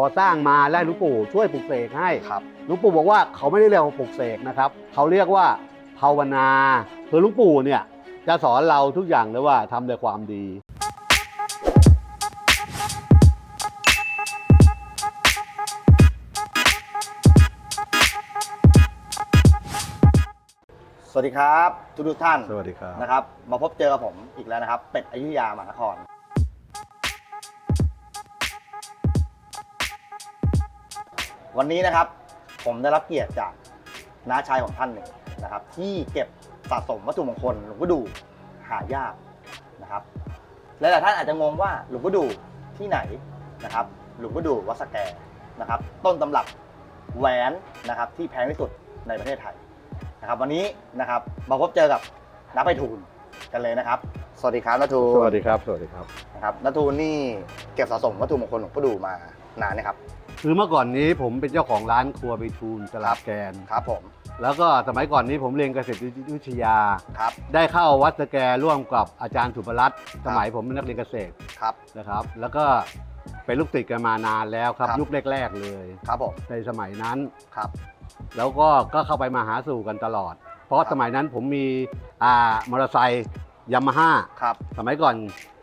ขอสร้างมาและหลวงปู่ช่วยปลุกเสกให้ครับหลวงปู่บอกว่าเขาไม่ได้เรียกว่าปลุกเสกนะครับ เขาเรียกว่าภาวนาคือหลวงปู่เนี่ยจะสอนเราทุกอย่างเลยว่าทำแต่ความดี สวัสดีครับทุกทุกๆท่านสวัสดีครับ นะครับ มาพบเจอกับผมอีกแล้วนะครับ เป็ดอยุธยามหานคร วันนี้นะครับผมได้รับเกียรติจากน้าชายของท่านหนึ่งนะครับ ที่เก็บสะสมวัตถุมงคลหลวงพ่อดูหายากนะครับหลายๆท่านอาจจะงงว่าหลวงพ่อดูที่ไหนนะครับหลวงพ่อดูวัดสแกนะครับต้นตำรับแหวนนะครับที่แพงที่สุดในประเทศไทยนะครับวันนี้นะครับมาพบเจอกับนักไปทูลกันเลยนะครับ สวัสดีครับนัทูลสวัสดีครับ สวัสดีครับนะครับนัทูลนี่เก็บสะสมวัตถุมงคลหลวงพ่อดูมานานนะครับ คือเมื่อก่อนนี้ผมเป็นเจ้าของร้านครัวไปทูลตลาดแกน ครับผม แล้วก็สมัยก่อนนี้ผมเรียนเกษตรวิทยา ครับ ได้เข้าวัดสแกร่วมกับอาจารย์สุภรัตน์สมัยผมเป็นนักเรียนเกษตรครับนะครับ แล้วก็เป็นลูกศิษย์กันมานานแล้วครับ ครับ ยุคแรกๆเลยครับผม ในสมัยนั้น ครับ แล้วก็ก็เข้าไปมาหาสู่กันตลอด เพราะครับสมัยนั้นผมมีอ่ามอเตอร์ไซค์ยามาฮ่าครับ สมัยก่อน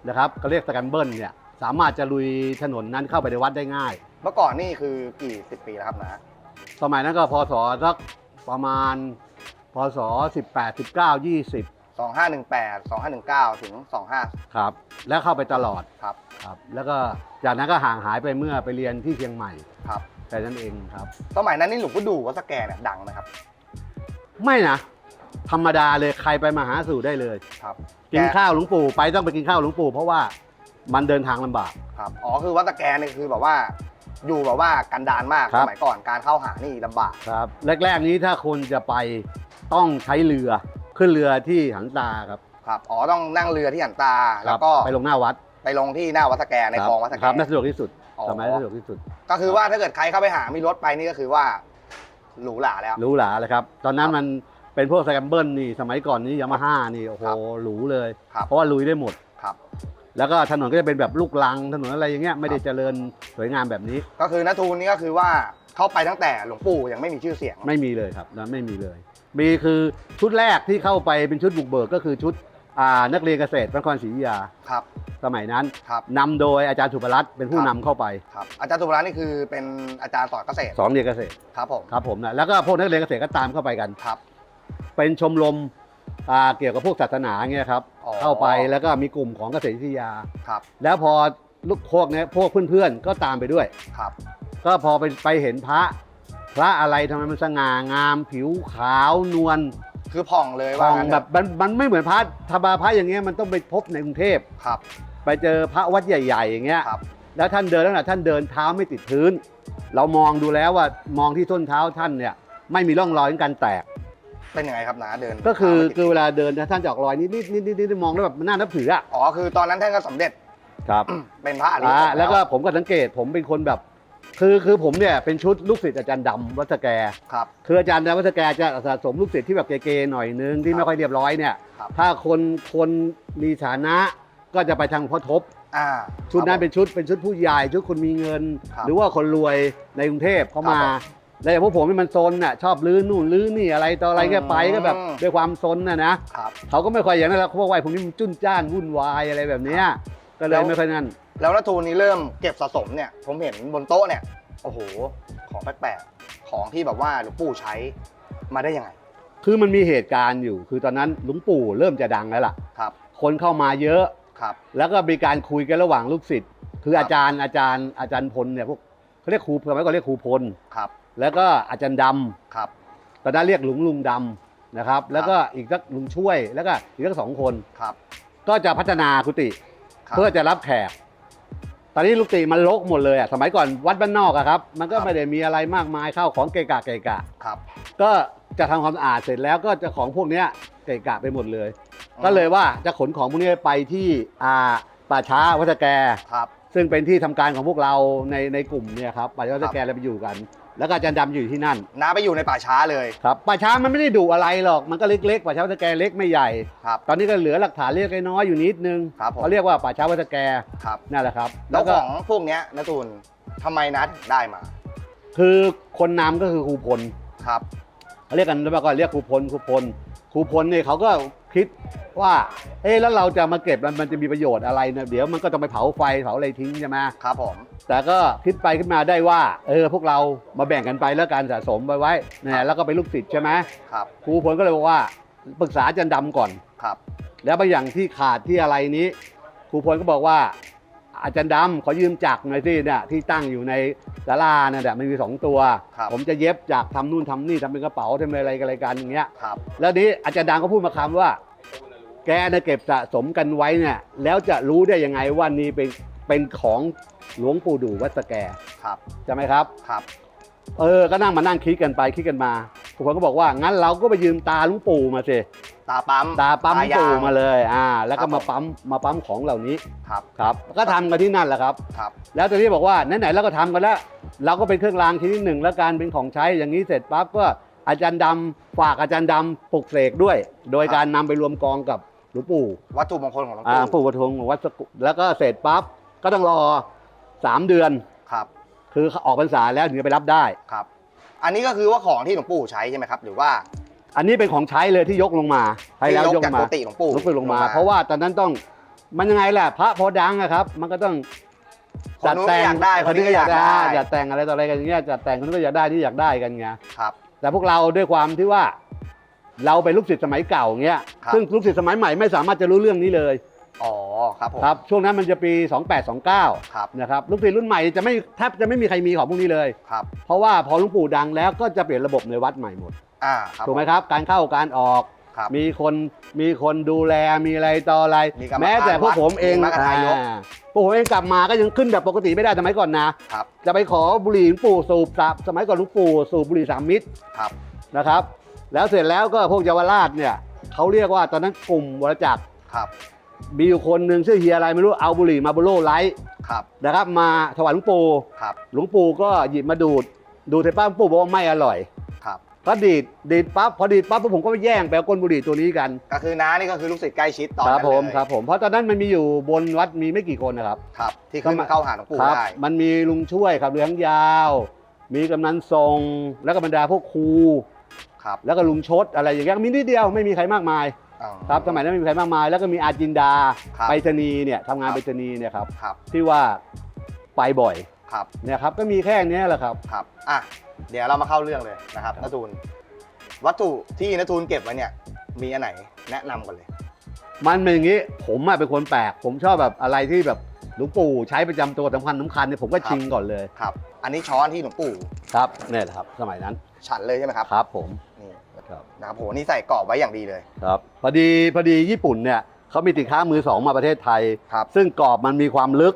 นะครับก็เรียกสแกมเบิลเนี่ยสามารถจะลุยถนนนั้นเข้าไปในวัดได้ง่าย เมื่อก่อนนี่คือกี่สิบปีแล้วครับนะสมัยนั้นก็พศสักประมาณ พศ 18 19 20 สองห้าหนึ่งแปดสองห้าหนึ่งเก้าถึงสองห้าครับ แล้วเข้าไปตลอดครับครับแล้วก็จากนั้นก็ห่างหายไปเมื่อไปเรียนที่เชียงใหม่ครับแค่นั้นเองครับ สมัยนั้นนี่หลวงพ่อดูวัดสแกเนี่ยดังไหมครับไม่นะ ธรรมดาเลยใครไปมาหาสู่ได้เลยครับกินแกข้าวหลวงปู่ไปต้องไปกินข้าวหลวงปู่เพราะว่ามันเดินทางลำบาก ครับอ๋อคือวัดสแกนี่คือแบบว่า อยู่แบบว่ากันดานมากครัสบ มัยก่อนการเข้าหานี่ลำบาก ครับแรกๆนี้ถ้าคนจะไปต้องใช้เรือขึ้นเรือที่หันตาครับครับ อ๋อ ต้องนั่งเรือที่หันตาคแล้รัวบก็ไปลงหน้าวัดไปลงที่หน้าวัดสแกในคลองวัดสแก ครับน่าสะดวกที่สุดอ๋อ สมัยนั้นสะดวกที่สุดก็คือว่าถ้าเกิดใครเข้าไปหามีรถไปนี่ก็คือว่าหรูหราแล้ว หรูหราเลยครับ ตอนนั้นมันเป็นพวกสแกมเบิลนี่สมัยก่อนนี่ยามาฮ่านี่โอ้โหครับหรูเลย ครับ เพราะว่าลุยได้หมด ครับ แล้วก็ถนนก็จะเป็นแบบลูกลังถนนอะไรอย่างเงี้ยไม่ได้เจริญสวยงามแบบนี้ ก็คือนัทูนนี่ก็คือว่าเข้าไปตั้งแต่หลวงปู่ยังไม่มีชื่อเสียง ไม่มีเลยครับนะไม่มีเลย มีคือชุดแรกที่เข้าไปเป็นชุดบุกเบิกก็คือชุดอ่านักเรียนเกษตรพระนครศรีอยุธยาครับ สมัยนั้นครับ นำโดยอาจารย์สุภรัตน์เป็นผู้คนำรับเข้าไปครับ อาจารย์สุภรานี่คือเป็นอาจารย์สอนเกษตรสอนเรียนเกษตรครับผมครับผมนะแล้วก็พวกนักเรียนเกษตรก็ตามเข้าไปกัน ครับ เป็นชมรมอ่า เกี่ยวกับพวกศาสนาเงี้ยครับอ๋อเข้าไปแล้วก็มีกลุ่มของเกษตรวิทยาครับ แล้วพอลูกพวกเนี้ยพวกเพื่อนๆก็ตามไปด้วยครับ ก็พอไปไปเห็นพระ พระอะไรทำไมมันสง่างาม ผิวขาวนวลคือผ่องเลยทว่าองงั้นเถแบอะบมันมันไม่เหมือนพระธรรมดาพระอย่างเงี้ยมันต้องไปพบในกรุงเทพครับ ไปเจอพระวัดใหญ่ ๆ อย่างเงี้ยครับแล้วท่านเดินแล้วนะท่านเดินเท้าไม่ติดพื้น เรามองดูแล้วว่ามองที่ส้นเท้าท่านเนี่ยไม่มีร่องรอยของการแตก เป็นยังไงครับนาเดินก็คือตามไปติดคือเวลาเดินนะท่านจะออกรอยนิดนิดนิดนิดนิดมองแล้วแบบมันน่านับถืออะอ๋อคือตอนนั้นท่านก็สำเร็จครับเป็นพระอริยอ่าสงฆ์แล้วก็ผมก็สังเกตผมเป็นคนแบบ คือคือผมเนี่ยเป็นชุดลูกศิษย์อาจารย์ดำวัดสแก ครับคืออาจารย์ดำวัดสแกจะสะสมลูกศิษย์ที่แบบเก๋ๆหน่อยนึงที่ครับไม่ค่อยเรียบร้อยเนี่ย ครับถ้าคนคนมีฐานะก็จะไปทางพ่อทบ อ่าชุดนั้นเป็นครับชุดเป็นชุดผู้ใหญ่ชุดคนมีเงิน ครับหรือว่าคนรวยในกรุงเทพเขามา ครับ แล้วอย่างพวกผมนี่มันซนน่ะชอบลื้อนู่นลื้อนี่อะไรต่ออะไรก็ไปก็แบบอืมด้วยความซนน่ะนะผมครับ เขาก็ไม่ค่อยอย่างนั้นแล้วเขาบอกว่าไอ้พวกนี้มันจุ้นจ้านวุ่นวายอะไรแบบเนี้ยก็เลแล้ยวไม่ค่อยนั่น แล้วนัทูนนี้เริ่มเก็บสะสมเนี่ย ผมเห็นบนโต๊ะเนี่ย โอ้โห ของแปลกๆ ของที่แบบว่าหลวงปู่ใช้มาได้ยังไง คือมันมีเหตุการณ์อยู่ คือตอนนั้นหลวงปู่เริ่มจะดังแล้วล่ะ ครับ คนเข้ามาเยอะ ครับ แล้วก็มีการคุยกันระหว่างลูกศิษย์ คือครับอาจารย์อาจารย์อาจารย์พลเนี่ยพวกเขาเรียกครูสมัยก่อนเรียกครูพล ครับ แล้วก็อาจารย์ดำครับตอนนั้นเรียกหลุงลุงดำนะครับ แล้วก็อีกสักลุงช่วยแล้วก็อีกสักสองคน ครับก็จะพัฒนากุฏิครับเพื่อจะรับแขก ตอนนี้ลูกติมันรกหมดเลยอะสมัยก่อนวัดบ้านนอกอะครับ มันก็ครับไม่ได้มีอะไรมากมายเข้าของเกะกะเกะกะ ครับก็จะทำความสะอาดเสร็จแล้วก็จะของพวกเนี้ยเกะกะไปหมดเลย ก็เลยว่าจะขนของพวกนี้ไปที่อ่าป่าช้าวัดสแก ครับ ซึ่งเป็นที่ทำการของพวกเราในในกลุ่มเนี่ยครับป่าช้าวัดสแกเราไปอยู่กัน แล้วก็อาจารย์ดำอยู่ที่นั่นน้าไปอยู่ในป่าช้าเลย ครับป่าช้ามันไม่ได้ดุอะไรหรอกมันก็เล็กๆป่าช้าวัดสแกเล็กไม่ใหญ่ ครับ ตอนนี้ก็เหลือหลักฐานเล็กน้อยอยู่นิดนึงครับผม เขาเรียกว่าป่าช้าวัดสแกครับ นั่นแหละครับ แล้วก็ของพวกเนี้ยนัทูนทำไมนะถึงได้มา คือคนนำก็คือครูพล ครับ เขาเรียกกันแล้วก็เรียกครูพลครูพลครูพลเนี่ยเขาก็ คิดว่า เอ๊ะแล้วเราจะมาเก็บมันมันจะมีประโยชน์อะไรเนี่ยเดี๋ยวมันก็ต้องไปเผาไฟเผาอะไรทิ้งใช่ไหมครับผมแต่ก็คิดไปขึ้นมาได้ว่า เออพวกเรามาแบ่งกันไปแล้วการสะสมไปไว้เนี่ยแล้วก็เป็นลูกศิษย์ใช่ไหมครับครูพลก็เลยบอกว่าปรึกษาอาจารย์ดำก่อน ครับแล้วบางอย่างที่ขาดที่อะไรนี้ครูพลก็บอกว่า อาจารย์ดำขอยืมจักรหน่อยสิเนี่ยที่ตั้งอยู่ในศาลาเนี่ยแหละมันมีสองตัว ครับผมจะเย็บจากทำนู่นทำนี่ทำเป็นกระเป๋าทำอะไรกันอะไรกันอย่างเงี้ย ครับแล้วนี้อาจารย์ดังก็พูดมาคำว่า แกเนี่ยเก็บสะสมกันไว้เนี่ยแล้วจะรู้ได้ยังไงว่านี่เป็นเป็นของหลวงปู่ดูวัดสแกครับใช่ไหมครับครับ เออก็นั่งมานั่งคิดกันไปคิดกันมาทุกคนก็บอกว่างั้นเราก็ไปยืมตาหลุงปู่มาสิตาปั๊มตาปั๊มตายางปู่มาเลยอ่า แล้วครัก็บมาปั๊มมาปั๊มของเหล่านี้ครับครับ ก็ทำกันที่นั่นแหละครับครับ แล้วตอนนี้บอกว่าไหนๆเราก็ทำกันแล้วเราก็เป็นเครื่องรางชนิดหนึ่งแล้วการเป็นของใช้อย่างนี้เสร็จปั๊บก็อาจารย์ดำฝากอาจารย์ดำปลุกเสกด้วย โดยการนำไปรวมกองกับ หลวงปู่วัตถุมงคลของหลวงอ่าปู่ปู่ปฐมของวัดสกุแล้วก็เสร็จปั๊บก็ต้องรอสามเดือน ครับคือออกพรรษาแล้วถึงจะไปรับได้ ครับ อันนี้ก็คือว่าของที่หลวงปู่ใช้ใช่ไหมครับ หรือว่าอันนี้เป็นของใช้เลยที่ยกลงมาให้ที่แล้วยกยกจากมากุฏิหลวงปู่ยกไปลงมา เพราะว่าตอนนั้นต้องมันยังไงแหละพระพอดังอะครับ มันก็ต้องคนนู้นก็อยากได้คนนี้ก็อยากได้คนนี้ก็อยากได้จัดแต่งอะไรต่ออะไรกันอย่างเงี้ยจัดแต่งคนนู้นก็อยากได้ที่อยากได้กันไงครับ แต่พวกเราด้วยความที่ว่า เราเป็นลูกศิษย์สมัยเก่าเงี้ยครับ ซึ่งลูกศิษย์สมัยใหม่ไม่สามารถจะรู้เรื่องนี้เลยอ๋อครับผมครับช่วงนั้นมันจะปี 2829ครับนะครับลูกศิษย์รุ่นใหม่จะไม่แทบจะไม่มีใครมีของพวกนี้เลย ครับเพราะว่าพอหลุงปู่ดังแล้วก็จะเปลี่ยนระบบในวัดใหม่หมดอ่าครับถูกไหมครับ การเข้าการออก ครับ มีคนมีคนดูแลมีอะไรต่ออะไร มีกรรมการแม้แต่พวกผมเองมีมรรคทายก อ่าพวกผมเองกลับมาก็ยังขึ้นแบบปกติไม่ได้สมัยก่อนนะ ครับจะไปขอบุหรี่หลวงปู่สูบสามสมัยก่อนหลุงปู่สูบบุหรี่สามมิตรครับนะครับ แล้วเสร็จแล้วก็พวกเยาวราชเนี่ยเขาเรียกว่าตอนนั้นกลุ่มบริจักรครับมีอยู่คนหนึ่งชื่อเฮียอะไรไม่รู้เอาบุหรี่มาโบโลไลท์ครับนะครับมาถวายหลวงปู่ครับหลวงปู่ก็หยิบมาดูดดูดเสร็จปั๊บหลวงปู่บอกว่าไม่อร่อยครับก็ดีดดีดปั๊บพอดีดปั๊บพวกผมก็ไปแย่งไปเอาก้นบุหรี่ตัวนี้กัน ก็คือน้านี่ก็คือลูกศิษย์ใกล้ชิดตอนครันั้นผมเลยครับผมเพราะตอนนั้นมันมีอยู่บนวัดมีไม่กี่คนนะครับครับ ที่ขึ้นเข้าหาหลวงปู่ครับได้มันมีลุงช่วยครับเลี้ยงยาว มีกำนันทรงแล้วก็บรรดาพวกครู ครับแล้วก็ลุงชดอะไรอย่างเงี้ยมีนิดเดียวไม่มีใครมากมายอ๋อ ครับสมัยนั้นไม่มีใครมากมาย แล้วก็มีอาจินดาครับไปรษณีย์เนี่ยทำงานครับ ไปรษณีย์เนี่ยครับครับที่ว่าไปบ่อยครับเนี่ยครับก็มีแค่เนี้ยแหละครับ ครับอะเดี๋ยวเรามาเข้าเรื่องเลยนะครับนทูลวัตถุที่นทูลเก็บไว้เนี่ยมีอันไหนแนะนำก่อนเลย มันเป็นอย่างนี้ผมอะเป็นคนแปลก ผมชอบแบบอะไรที่แบบหลวงปู่ใช้ประจำตัวสำคัญสำคัญเนี่ยผมก็ครับ ชิงก่อนเลยครับ อันนี้ช้อนที่หลวงปู่ครับเนี่ยแหละครับ สมัยนั้นฉันเลยใช่ไหมครับ ครับผมนี่ ครับ นะครับโหนี่ใส่กรอบไว้อย่างดีเลย ครับพอดีพอดีญี่ปุ่นเนี่ยเขามีสินค้ามือสองมาประเทศไทย ครับ ซึ่งกรอบมันมีความลึก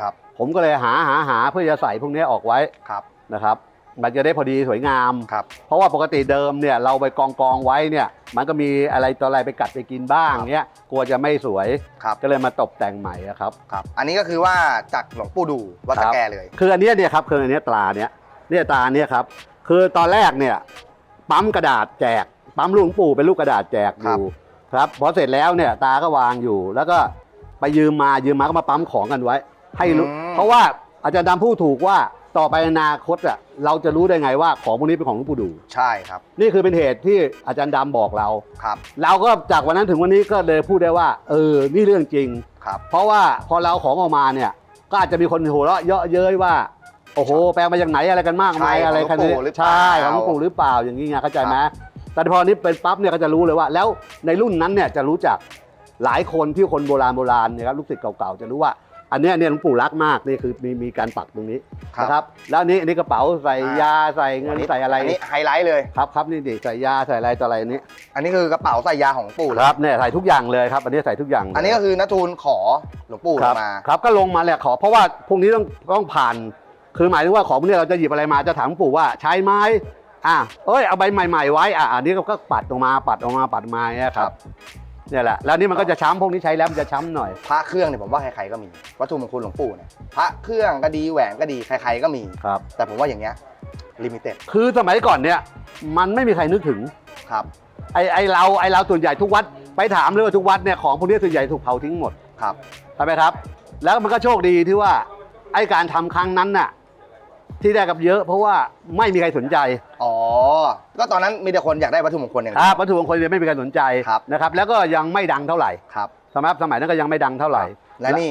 ครับ ผมก็เลยหาหาหาเพื่อจะใส่พวกนี้ออกไว้ครับนะครับ มันจะได้พอดีสวยงาม ครับ เพราะว่าปกติเดิมเนี่ยเราไปกองกองไว้เนี่ย มันก็มีอะไรต่ออะไรไปกัดไปกินบ้างครับเนี้ยกลัวจะไม่สวยครับ ก็เลยมาตกแต่งใหม่อะครับ ครับ อันนี้ก็คือว่าจากหลวงปู่ดูวัดสแกเลย คืออันเนี้ยเนี่ยครับคืออันเนี้ยตราเนี้ยเนี่ยตราเนี้ยครับคือตอนแรกเนี่ย ปั๊มกระดาษแจก ปั๊มลูกหลวงปู่เป็นลูกกระดาษแจกอยู่ครับพอเสร็จแล้วเนี่ยตาก็วางอยู่ แล้วก็ไปยืมมายืมมาก็มาปั๊มของกันไว้ ให้รู้อืม เพราะว่าอาจารย์ดำพูดถูกว่าต่อไปอนาคตอะเราจะรู้ได้ไงว่าของพวกนี้เป็นของหลวงปู่ดู ใช่ครับนี่คือเป็นเหตุที่อาจารย์ดำบอกเรา ครับเราก็จากวันนั้นถึงวันนี้ก็เลยพูดได้ว่า เออ นี่เรื่องจริง ครับ เพราะว่าพอเราเอาของออกมาเนี่ย ก็อาจจะมีคนหัวเราะเยาะเย้ยว่า โอ้โหแปลมาจากไหนอะไรกันมากมายใช่อะไรของหลวงปู่หรือเปล่าใช่ของหลวงปู่หรือเปล่าอย่างนี้ไงเข้าใจไหมแต่พอนี้เป็นปั๊บเนี่ยก็จะรู้เลยว่า แล้วในรุ่นนั้นเนี่ยจะรู้จักหลายคนที่คนโบราณโบราณเนี่ยครับลูกศิษย์เก่าๆจะรู้ว่าอันเนี้ยเนี่ยหลวงปู่รักมากนี่คือมีมีการปักตรงนี้ครับนะครับแล้วอันนี้อันนี้กระเป๋าใส่อ่ายยาใส่เงินใส่อะไรอันนี้ไฮไลท์เลยครับครับนี่ดิใส่ยาใส่อะไรต่ออะไรอันนี้ อันนี้คือกระเป๋าใส่ยาของหลวงปู่เลยครับเนี่ยใส่ทุกอย่างเลยครับ อันนี้ใส่ทุกอย่างเลยอันนี้ก็คือนทูลขอหลวงปู่ครับมาครับก็ลงมาแหละขอเพราะว่าพวกนี้ต้องต้องผ่าน คือหมายถึงว่าของพวกนี้เราจะหยิบอะไรมาจะถามหลวงปู่ว่าใช้ไหมอะเอ้ยเอาใบใหม่ ๆ ไว้อะอันนี้ก็ปัดออกมาปัดออกมาปัดมาเนี่ยครับเนี่ยแหละแล้วนี่มันก็จะช้ำพวกนี้ใช้แล้วมันจะช้ำหน่อย พระเครื่องเนี่ยผมว่าใครๆก็มี วัตถุมงคลหลวงปู่เนี่ยพระเครื่องก็ดีแหวนก็ดีใครๆก็มีครับ แต่ผมว่าอย่างเงี้ยลิมิเต็ดคือสมัยก่อนเนี่ยมันไม่มีใครนึกถึงครับไอ้ไอ้เราไอ้เราส่วนใหญ่ทุกวัด ไปถามเลยว่าทุกวัดเนี่ยของพวกนี้ส่วนใหญ่ถูกเผาทิ้งหมดครับใช่ไหมครับ แล้วมันก็โชคดีที่ว่าไอ้การทำครั้งนั้นน่ะ ที่ได้กับเยอะเพราะว่าไม่มีใครสนใจอ๋อ ก็ตอนนั้นมีแต่คนอยากได้วัตถุมงคลอย่างคเดีรัยบวัตถุมงคลเนี่ยไม่มีใครสนใจครับ นะครับ แล้วก็ยังไม่ดังเท่าไหร่ครับ สมัยสมัยนั้นก็ยังไม่ดังเท่าไหร่และนี่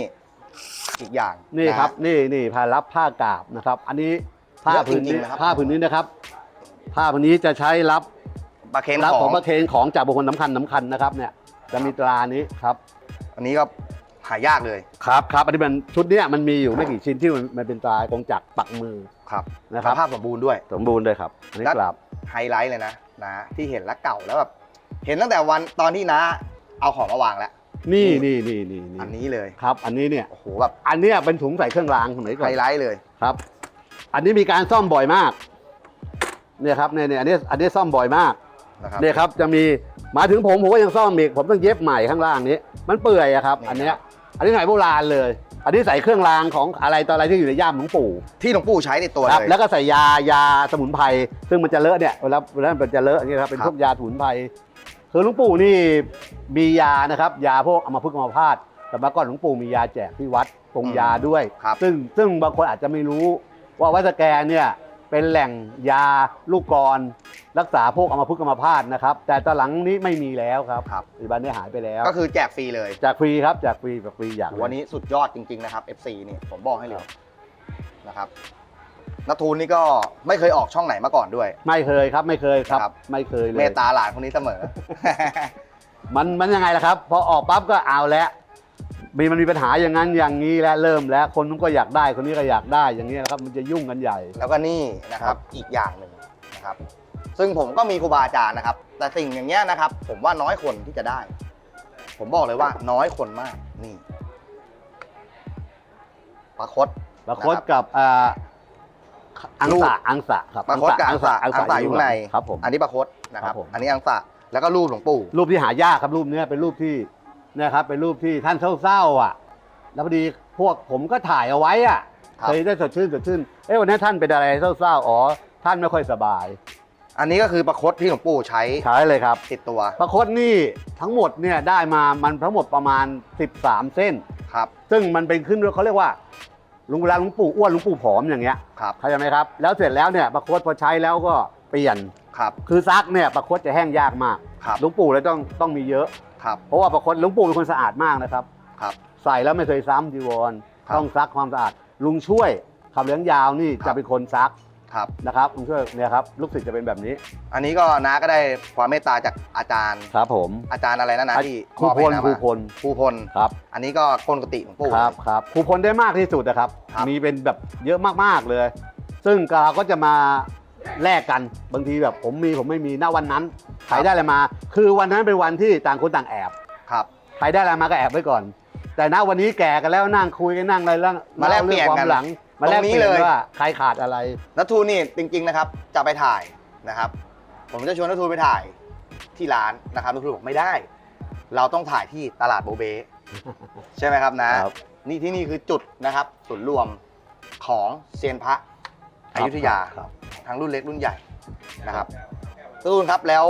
อีกอย่างนี่ะครับนี่นี่ผ้ารับผ้ากาบนะครับ อันนี้ผ้าเยอะผืนจรินี้งๆนะครับ ผ้าผืนนี้นะครับ ผ้าผืนนี้จะใช้รับประเคนรับขขอองงประเคนของจากบุคคลสำคัญสำคัญนะครับเนี่ยจะมีตรานี้ครับ อันนี้ก็หายากเลย ครับครับอันนี้มันชุดเนี้ยมันมีอยู่ไม่กี่ชิ้นที่มันมันเป็นตรากงจักรปักมือ ครับนะครับสภาพสมบูรณ์ด้วย สมบูรณ์เลยครับอันนี้แล้วกราบไฮไลท์เลยนะนะที่เห็นแล้วเก่าแล้วแบบเห็นตั้งแต่วันตอนที่น้าเอาของมาวางแล้ว นี่นี่นี่นี่อันนี่นี้เลยครับ อันนี้เนี่ย โอ้โหแบบอันเนี้ยเป็นถุงใส่เครื่องรางสมัยก่อไฮนไลท์เลย ครับ อันนี้มีการซ่อมบ่อยมาก เนี่ยครับเนี่ยเนี่ยอันนี้อันนี้ซ่อมบ่อยมาก นะครับ เนี่ยครับจะมีมาถึงผมผมก็ยังซ่อมอีกผมต้องเย็บใหม่ข้างล่างนี้ มันเปื่อยอะครับ นี่ อันเนี้ยอันนี้สมัยโบราณเลย อันนี้ใส่เครื่องรางของอะไรต่ออะไรที่อยู่ในย่ามหลวงปู่ที่หลวงปู่ใช้ในตัวครับเลย แล้วก็ใส่ยายาสมุนไพรซึ่งมันจะเลอะเนี่ยเวลาเวลามันจะเลอะอย่างเงี้ยครับเป็นครับ พวกยาสมุนไพรคือหลวงปู่นี่มียานะครับ ยาพวกอัมพฤกษ์อัมพาตแต่เมื่อก่อนหลวงปู่มียาแจกที่วัดปรุงยาด้วย ครับ ซึ่งซึ่งบางคนอาจจะไม่รู้ว่าวัดสแกนเนี่ย เป็นแหล่งยาลูกกร รักษาพวกอัมพฤกษ์อัมพาตนะครับ แต่ตอนหลังนี้ไม่มีแล้วครับครับ ปัจจุบันนี้หายไปแล้วก็คือแจกฟรีเลยจากฟรีครับจากฟรีจากฟรีอย่างวันนี้สุดยอดจริง ๆ นะครับ FC นี่ผมบอกให้เลยนะครับนัททูนนี่ก็ไม่เคยออกช่องไหนมาก่อนด้วย ไม่เคยครับไม่เคยครับ ครับ ไม่เคยเลยเมตตาหลานคนนี้เสมอ มันมันยังไงล่ะครับ พอออกปั๊บก็เอาแล้ว มีมันมีปัญหาอย่างนั้นอย่างนี้แล้วเริ่มแล้วคนนู้นก็อยากได้คนนี้ก็อยากได้อย่างนี้นะครับมันจะยุ่งกันใหญ่ แล้วก็นี่นะครับอีกอย่างหนึ่งนะครับ ซึ่งผมก็มีครูบาอาจารย์นะครับ แต่สิ่งอย่างเงี้ยนะครับ ผมว่าน้อยคนที่จะได้ ผมบอกเลยว่าน้อยคนมากนี่ปลาคดปรากฏกับอ่าอังรูปสะอังสะครับปลาคดกับอังสะอังสะอยู่ข้างในครับผมอันนี้ปลาคดนะครับครับผมอันนี้อังสะแล้วก็รูปหลวงปู่รูปที่หายากครับรูปเนี้ยเป็นรูปที่เนะครับเป็นรูปที่ท่านเศร้าๆอะ แล้วพอดีพวกผมก็ถ่ายเอาไว้อะครับ เคยได้สดชื่นสดชื่นเอ้ยวันนี้ท่านเป็นอะไรเศร้าๆอ๋อท่านไม่ค่อยสบายอันนี้ก็คือปลาคดที่หลวงปู่ใช้ใช้เลยครับ ติดตัวปรากฏนี่ทั้งหมดเนี่ยได้มามันทั้งหมดประมาณ 13 เส้น ครับ ซึ่งมันเป็นขึ้นเขาเรียกว่าหลุงเวลาหลุงปู่อ้วนหลุงปู่ผอมอย่างเงี้ยครับ เข้าใจไหมครับ แล้วเสร็จแล้วเนี่ยปรากฏพอใช้แล้วก็เปลี่ยน ครับ คือซักเนี่ยปรากฏจะแห้งยากมากครับ หลุงปู่เลยต้องต้องมีเยอะ ครับเพราะว่าปรากฏหลุงปู่เป็นคนสะอาดมากนะครับ ครับ ใส่แล้วไม่เคยซ้ำจีวรครับ ต้องซักความสะอาดลุงช่วยขับเลี้ยงยาวนี่ครัจะบเป็นคนซักครับ นะครับลุงช่วยเนี่ยครับลูกศิษย์จะเป็นแบบนี้อันนี้ก็น้าก็ได้ความเมตตาจากอาจารย์ ครับ ผมอาจารย์อะไรนะนะที่ครูมอบพให้ลน้าครูมาพลครูพล ครับอันนี้ก็ก้นกติหลวงปู่ ครับครับครูพลได้มากที่สุดนะครับ ครับ มีเป็นแบบเยอะมากๆเลย ซึ่งเราก็จะมา แลกกันบางทีแบบผมมีผมไม่มีณวันนั้นใครได้อะไรมา คือวันนั้นเป็นวันที่ต่างคนต่างแอบครับ ใครได้อะไรมาก็แอบไว้ก่อน แต่ณวันนี้แก่กันแล้วนั่งคุยกันนั่งอะไรแล้วมาแลกเปลี่ยนล่ารื่องคกันวามหลังมาแลกตรงนี้เปลี่ยนเลยว่าใครขาดอะไรนัททูนี่จริงๆนะครับจะไปถ่ายนะครับ ผมจะชวนนัททูไปถ่ายที่ร้านนะครับนัททูบอกไม่ได้ เราต้องถ่ายที่ตลาดโบเบใช่ไหมครับนะครับนี่ที่นี่คือจุดนะครับศูนย์รวมของเซียนพระอยุธยาครับ ทั้งรุ่นเล็กรุ่นใหญ่นะครับทุนครับแล้ว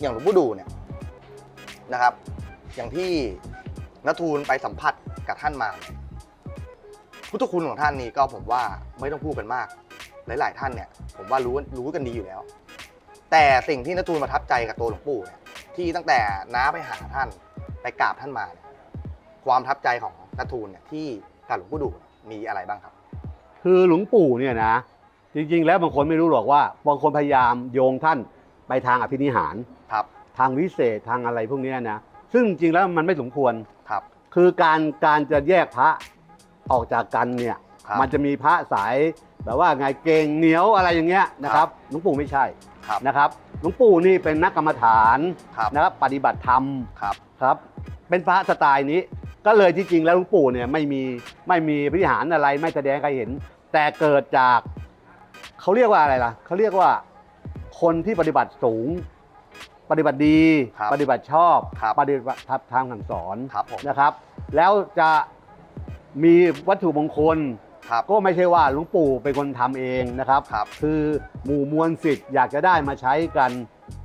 อย่างหลวงปู่ดูเนี่ยนะครับ อย่างที่นัทูลไปสัมผัสกับท่านมาพุทธคุณของท่านนี่ก็ผมว่าไม่ต้องพูดกันมาก หลาย ๆ ท่านเนี่ยผมว่ารู้รู้กันดีอยู่แล้ว แต่สิ่งที่นัทูลประทับใจกับตัวหลวงปู่เนี่ยที่ตั้งแต่น้าไปหาท่านไปกราบท่านมาเนี่ยความทับใจของนัทูลเนี่ยที่กับหลวงปู่ดู่มีอะไรบ้างครับ คือหลวงปู่เนี่ยนะ จริง ๆ แล้วบางคนไม่รู้หรอกว่าบางคนพยายามโยงท่านไปทางอภินิหาร ครับ ทางวิเศษทางอะไรพวกเนี้ยนะ ซึ่งจริงๆแล้วมันไม่สมควร ครับ คือการการจะแยกพระออกจากกันเนี่ย ครับมันจะมีพระสายแบบว่าไงเก่งเหนียวอะไรอย่างเงี้ยนะครับหลวงปู่ไม่ใช่ครับ นะครับหลวงปู่นี่เป็นนักกรรมฐานครับ นะครับปฏิบัติธรรมครับ ครับ เป็นพระสไตล์นี้ ก็เลยที่จริงแล้วหลวงปู่เนี่ยไม่มีไม่มีพิหารอะไรไม่แสดงให้ใครเห็น แต่เกิดจาก เขาเรียกว่าอะไรล่ะเขาเรียกว่าคนที่ปฏิบัติสูง ปฏิบัติดี ครับปฏิบัติชอบ ครับ ปฏิบัติทางสั่งสอนครับผมนะครับ แล้วจะมีวัตถุมงคล ครับ ก็ไม่ใช่ว่าหลวงปู่เป็นคนทำเองนะครับ ครับ คือหมู่มวลสิทธิ์อยากจะได้มาใช้กัน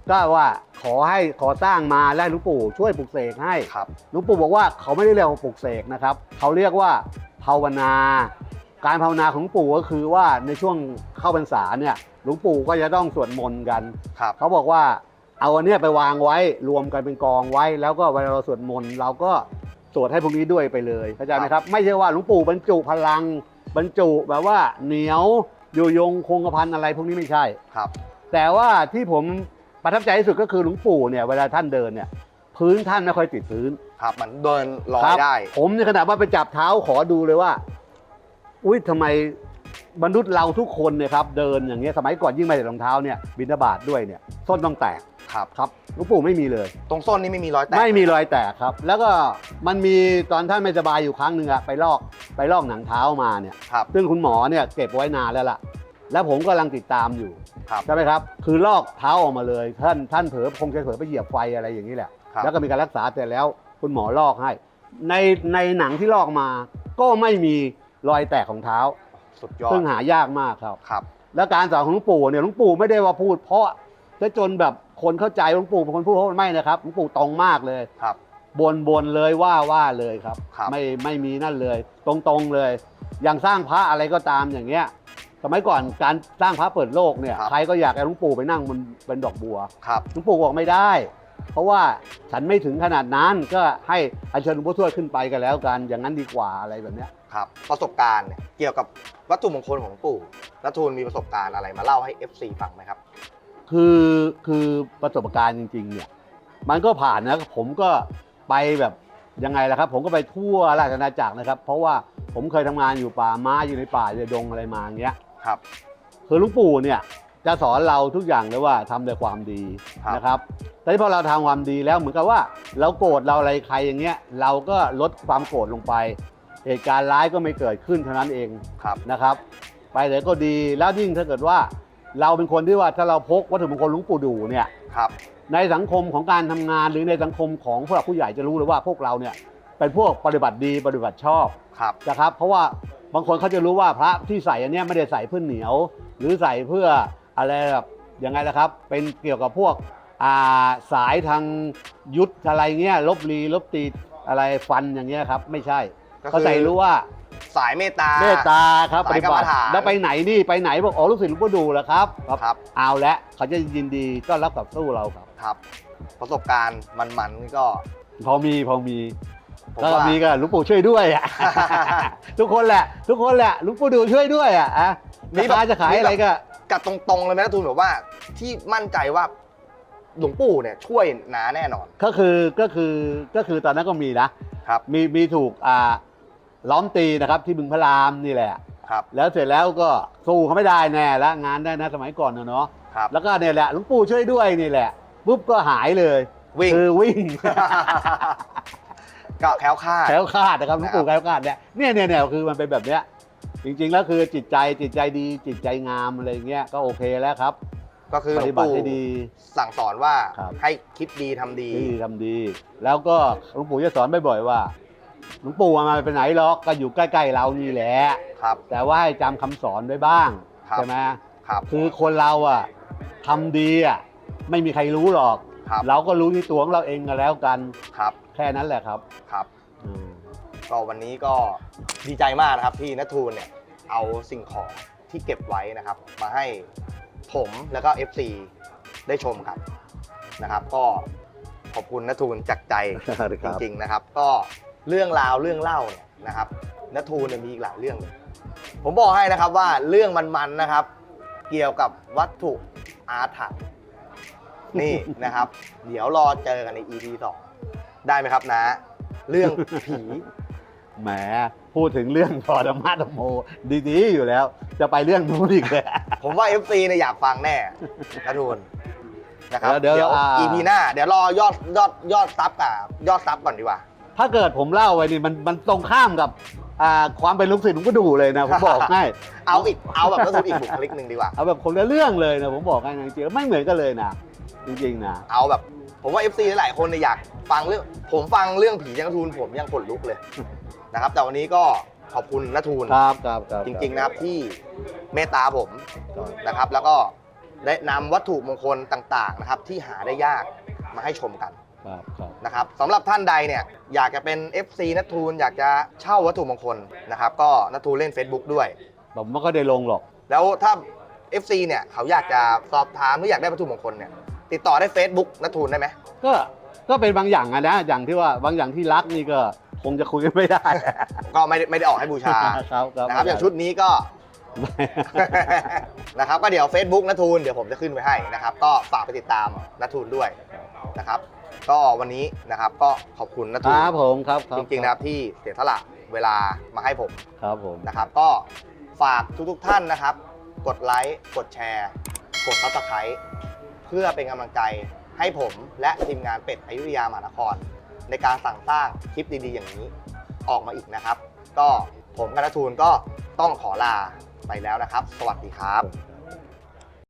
ก็ว่าขอให้ขอสร้างมาแล้วหลวงปู่ช่วยปลุกเสกให้ ครับ หลวงปู่บอกว่าเขาไม่ได้เรียกว่าปลุกเสกนะครับ เขาเรียกว่าภาวนา การภาวนาของหลวงปู่ก็คือว่าในช่วงเข้าพรรษาเนี่ยหลวงปู่ก็จะต้องสวดมนต์กัน ครับเขาบอกว่าเอาอันเนี้ยไปวางไว้รวมกันเป็นกองไว้ แล้วก็เวลาเราสวดมนต์เราก็สวดให้พวกนี้ด้วยไปเลยเข้าใจไหมครับ ไม่ใช่ว่าหลวงปู่บรรจุพลัง บรรจุแบบว่าเหนียวอยู่ยงคงกระพันอะไรพวกนี้ไม่ใช่ ครับ แต่ว่าที่ผมประทับใจที่สุดก็คือหลวงปู่เนี่ยเวลาท่านเดินเนี่ยพื้นท่านไม่ค่อยติดพื้นครับมันเดินลอยครับได้ ผมในขนาดว่าไปจับเท้าขอดูเลยว่า อุ้ยทำไมมนุษย์เราทุกคนเนี่ยครับเดินอย่างเงี้ยสมัยก่อนยิ่งไม่ใส่รองเท้าเนี่ยบินทบาทด้วยเนี่ยส้นต้องแตกครับครับหลวงปู่ไม่มีเลย ตรงส้นนี่ไม่มีรอยแตกไม่มีรอยแตกครับ แล้วก็มันมีตอนท่านไม่สบายอยู่ครั้งหนึ่งอะไปลอกไปลอกหนังเท้ามาเนี่ยครับซึ่งคุณหมอเนี่ยเก็บไว้นานแล้วล่ะ แล้วผมกำลังติดตามอยู่ครับใช่ไหมครับ คือลอกเท้าออกมาเลย ท่านท่านเผลอคงจะเผลอไปเหยียบไฟอะไรอย่างนี้แหละครับแล้วก็มีการรักษาแต่แล้วคุณหมอลอกให้ ในในหนังที่ลอกมาก็ไม่มี รอยแตกของเท้า สุดยอดซึ่งหายากมากครับ ครับ แล้วการสอนของหลวงปู่เนี่ยหลวงปู่ไม่ได้ว่าพูด เพราะจะจนแบบคนเข้าใจหลวงปู่เป็นคนพูดเพราะไม่นะครับหลวงปู่ตรงมากเลยครับ บนบนเลยว่าว่าเลยครับ ครับ ไม่ไม่มีนั่นเลย ตรงตรงๆเลย อย่างสร้างพระอะไรก็ตามอย่างเงี้ย สมัยก่อนการสร้างพระเปิดโลกเนี่ยครับ ใครก็อยากให้หลวงปู่ไปนั่งบนเป็นดอกบัว ครับ หลวงปู่บอกไม่ได้ เพราะว่าฉันไม่ถึงขนาดนั้นก็ให้อัญเชิญหลวงพ่อทวดขึ้นไปกันแล้วกัน อย่างนั้นดีกว่าอะไรแบบเนี้ย ครับประสบการณ์เนี่ยเกี่ยวกับวัตถุมงคลของปู่นัททูลมีประสบการณ์อะไรมาเล่าให้ FC ฟังไหมครับ คือคือประสบการณ์จริง ๆ เนี่ย มันก็ผ่านนะผมก็ไปแบบยังไงล่ะครับ ผมก็ไปทั่วราชอาณาจักรนะครับ เพราะว่าผมเคยทำงานอยู่ป่าไม้อยู่ในป่าในดงอะไรมาอย่างเงี้ยครับ คือหลุงปู่เนี่ย จะสอนเราทุกอย่างเลยว่าทำแต่ความดีครับ นะครับแต่ที่พอเราทำความดีแล้วเหมือนกับว่า เราโกรธเราอะไรใครอย่างเงี้ย เราก็ลดความโกรธลงไป เหตุการณ์ร้ายก็ไม่เกิดขึ้นเท่านั้นเองครับนะครับ ไปไหนก็ดีแล้วยิ่งถ้าเกิดว่า เราเป็นคนที่ว่าถ้าเราพกวัตถุมงคลหลุงปู่ดูเนี่ยครับ ในสังคมของการทำงานหรือในสังคมของผู้หลักผู้ใหญ่จะรู้เลยว่าพวกเราเนี่ยเป็นพวกปฏิบัติดีปฏิบัติชอบ ครับ นะครับเพราะว่าบางคนเขาจะรู้ว่าพระที่ใส่อันเนี้ยไม่ได้ใส่เพื่อเหนียว หรือใส่เพื่ออะไรแบบยังไงล่ะครับ เป็นเกี่ยวกับพวกอ่าสายทางยุทธอะไรเงี้ยลบลีลบตีอะไรฟันอย่างเงี้ยครับ ไม่ใช่ ก็คือ เขาใส่รู้ว่าสายเมตตา เมตตาครับสายปฏิบัติกรรมฐาน แล้วไปไหนนี่ไปไหนบอกอ๋อลูกศิษย์หลุงพ่อดูแล้วครับ ครับเอาละเขาจะยินดีต้อนรับกับสู้เราครับ ครับ ประสบการณ์มันๆนี่ก็พอมีพอมีผมก็ว่า มีก็หลุงปู่ช่วยด้วยอะ ทุกคนแหละ ทุกคนแหละหลุงปู่ดูช่วยด้วยอะอะมีจะแบบขายจะขายอะไรก็ กัดตรงๆเลยไหมนัททูลแบบว่าที่มั่นใจว่าหลวงปู่เนี่ยช่วยน้าแน่นอน ก็คือก็คือก็คือตอนนั้นก็มีนะครับ มีมีถูกอ่า ล้อมตีนะครับที่บึงพระรามนี่แหละ ครับ แล้วเสร็จแล้วก็สู้เขาไม่ได้แน่แล้วงานได้นะสมัยก่อนนะเนาะครับ แล้วก็เนี่ยแหละหลุงปู่ช่วยด้วยนี่แหละปุ๊บก็หายเลยวิ่ง คือวิ่ง ก็แคล้วคลาด แคล้วคลาดนะครับหลวงปู่นะแคครับล้วคลาดเนี่ยเนี่ยเนี่ยเนี่ยคือมันเป็นแบบเนี้ยจริง ๆ แล้วคือจิตใจจิตใจดีจิตใจงามอะไรเงี้ยก็โอเคแล้วครับก็คือปหลวฏิงบัติปู่ให้ดี สั่งสอนว่าครับ ให้คิดดีทำดี ดีทำดี แล้วก็หลวงปู่จะสอนบ่อยๆว่า หลวงปู่มาไปไหนหรอกก็อยู่ใกล้ๆเรานี่แหละ ครับ แต่ว่าให้จำคำสอนไว้บ้างครับ ใช่ไหมครับ คือคนเราอะทำดีอะไม่มีใครรู้หรอก ครับ เราก็รู้ที่ตัวของเราเองกันแล้วกัน ครับ แค่นั้นแหละครับครับ อืมก็วันนี้ก็ดีใจมากนะครับที่นัททูลเนี่ยเอาสิ่งของที่เก็บไว้นะครับ มาให้ผมแล้วก็ FC ได้ชมครับนะครับ ก็ขอบคุณนัททูลจากใจ จริงๆนะครับ ก็ เรื่องราวเรื่องเล่าเนี่ยนะครับนัททูลเนี่ยมีอีกหลายเรื่องเลยผมบอกให้นะครับว่าเรื่องมันๆนะครับ เกี่ยวกับวัตถุอาถรรพ์นี่นะครับ เดี๋ยวรอเจอกันใน EP 2ได้ไหมครับนะ เรื่องผีแหมพูดถึงเรื่องพอธรรมะธรรมโมดีๆอยู่แล้ว จะไปเรื่องนู้นอีกเลยผมว่า FC เนี่ยอยากฟังแน่นะทุนนะครับเดี๋ยวเดี๋ยวอ่า EP หน้า เดี๋ยวรอยอดยอดยอดซับกับยอดซับก่อนดีกว่า ถ้าเกิดผมเล่าไปนี่มันมันตรงข้ามกับอ่าความเป็นลูกศิษย์ผมก็ดูเลยนะผมบอกให้ เอาอีกเอาแบบนัททูลอีกบุคลิกหนึ่งดีกว่า เอาแบบคนละเรื่องเลยนะผมบอกให้นะจริงๆไม่เหมือนกันเลยนะจริงๆนะ เอาแบบ ผมว่า FC หลายๆคนเนี่ยอยากฟังเรื่อง ผมฟังเรื่องผีจังทูลผมยังขนลุกเลยนะครับ แต่วันนี้ก็ขอบคุณนัทูลครับครับครับจริงๆนะครับที่เมตตาผมครับนะครับ แล้วก็ได้นำวัตถุมงคลต่างๆนะครับ ที่หาได้ยากมาให้ชมกัน ครับครับนะครับสำหรับท่านใดเนี่ยอยากจะเป็น FC นัททูลอยากจะเช่าวัตถุมงคลนะครับก็นัททูลเล่น Facebook ด้วย ผมไม่ก็ได้ลงหรอก แล้วถ้า FC เนี่ยเขาอยากจะสอบถามหรืออยากได้วัตถุมงคลเนี่ยติดต่อได้ Facebook นัททูลได้ไหมก็ก็เป็นบางอย่างอะนะ อย่างที่ว่าบางอย่างที่รักนี่ก็คงจะคุยกันไม่ได้ ก็ไม่ได้ไม่ได้ออกให้บูชาครับครับนะครับอย่างชุดนี้ก็ นะครับก็เดี๋ยว Facebook นัททูลเดี๋ยวผมจะขึ้นไว้ให้นะครับ ก็ฝากไปติดตามนัททูลด้วยนะครับ ก็วันนี้นะครับก็ขอบคุณนัทคทูลรับผมครับคจริงๆนะครับที่เสียสละเวลามาให้ผมครับผม นะครับ ก็ฝากทุกๆท่านนะครับ กดไลค์กดแชร์ กดซับสไครต์เพื่อเป็นกำลังใจให้ผมและทีมงานเป็ดอยุธยามหานคร ในการสั่งสร้างคลิปดีๆ อย่างนี้ออกมาอีกนะครับ ก็ผมกับนัททูลก็ต้องขอลาไปแล้วนะครับ สวัสดีครับค